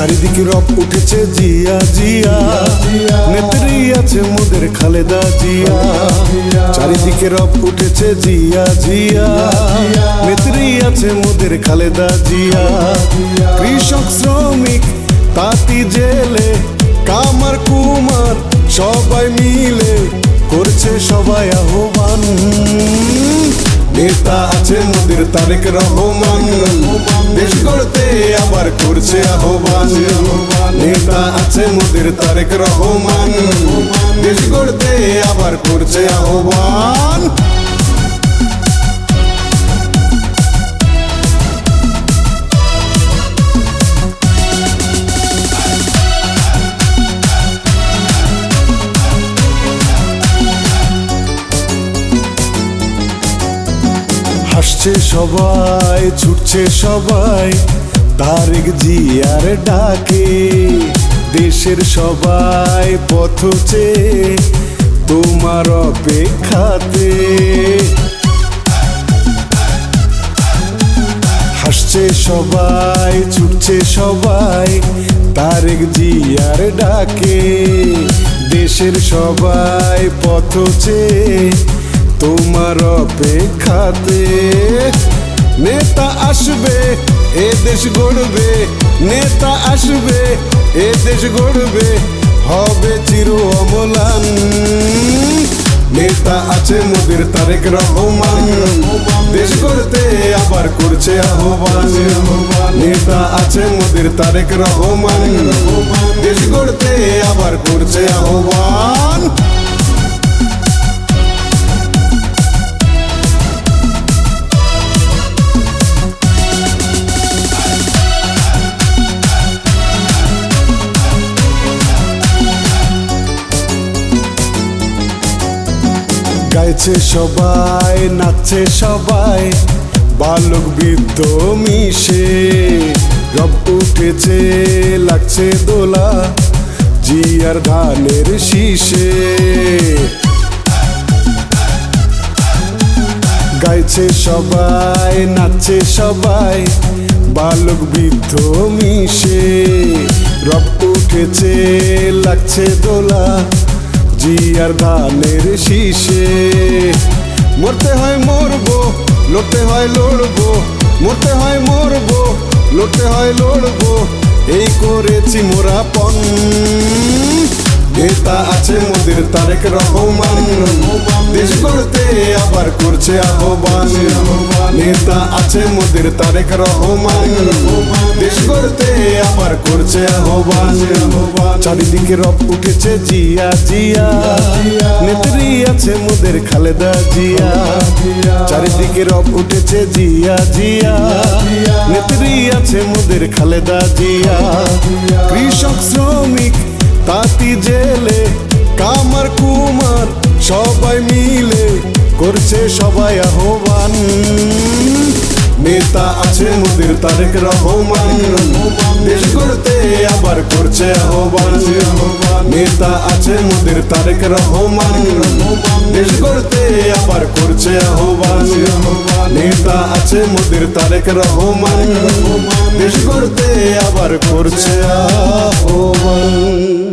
চারিদিকে রব উঠেছে জিয়া জিয়া। নেত্রী আছে মোদের খালেদা, জিয়া। চারিদিকে রব উঠেছে জিয়া জিয়া। নেত্রী আছে মোদের খালেদা, জিয়া। কৃষক, শ্রমিক, তাঁতি, জেলে, কামার, কুমার, সবাই মিলে নেতা আছে মোদের তারেক রহমান। দেশ করতে আবার করছে আহ্বান। নেতা আছে মোদের তারেক রহমান। দেশ গড়তে আবার করছে আহ্বান। হাসছে সবাই, ছুটছে সবাই তারেক জিয়ার ডাকে। দেশের সবাই পথছে তোমার অপেক্ষাতে। হাসছে সবাই, ছুটছে সবাই তারেক জিয়ার ডাকে। দেশের সবাই পথছে তোমার অপেক্ষাতে নেতা আসবে, এ দেশ গড়বে, নেতা আসবে, এ দেশ গড়বে, হবে চির অমলান। নেতা আছে মোদের তারেক রহমান, দেশ করতে আবার করছে আহ্বান। নেতা আছে মোদের তারেক রহমান, দেশ গড়তে আবার করছে আহ্বান। গাইছে সবাই নাচছে সবাই, বালক বৃদ্ধ মিশে। রব উঠেছে লাগছে দোলা, জিয়ার ধানের শীষে। গাইছে সবাই নাচছে সবাই, বালক বৃদ্ধ মিশে। রব উঠেছে লাগছে দোলা জিয়ার ধানের শীষে। মরতে হয় মরবো, লড়তে হয় লড়বো, মরতে হয় মরবো, লড়তে হয় লড়বো, এই করেছি মোরা পণ। নেতা আছে মোদের তারেক রহমান দেশ গড়তে আবার করছে আহ্বান। নেতা আছে মোদের তারেক রহমান দেশ গড়তে আবার করছে আহ্বান। চারিদিকে রব উঠেছে জিয়া জিয়া। নেত্রী আছে মোদের খালেদা জিয়া। চারিদিকে রব উঠেছে জিয়া জিয়া। নেত্রী আছে মোদের খালেদা জিয়া। কৃষক, শ্রমিক তাঁতি জেলে, কামার, কুমার, সবাই মিলে করছে সবাই আহ্বান। নেতা আছে মোদের তারেক রহমান। দেশ গড়তে আবার করছে আহ্বান। নেতা আছে মোদের তারেক রহমান। দেশ গড়তে আবার করছে আহ্বান। নেতা আছে মোদের তারেক রহমান। দেশ গড়তে আবার করছে আহ্বান।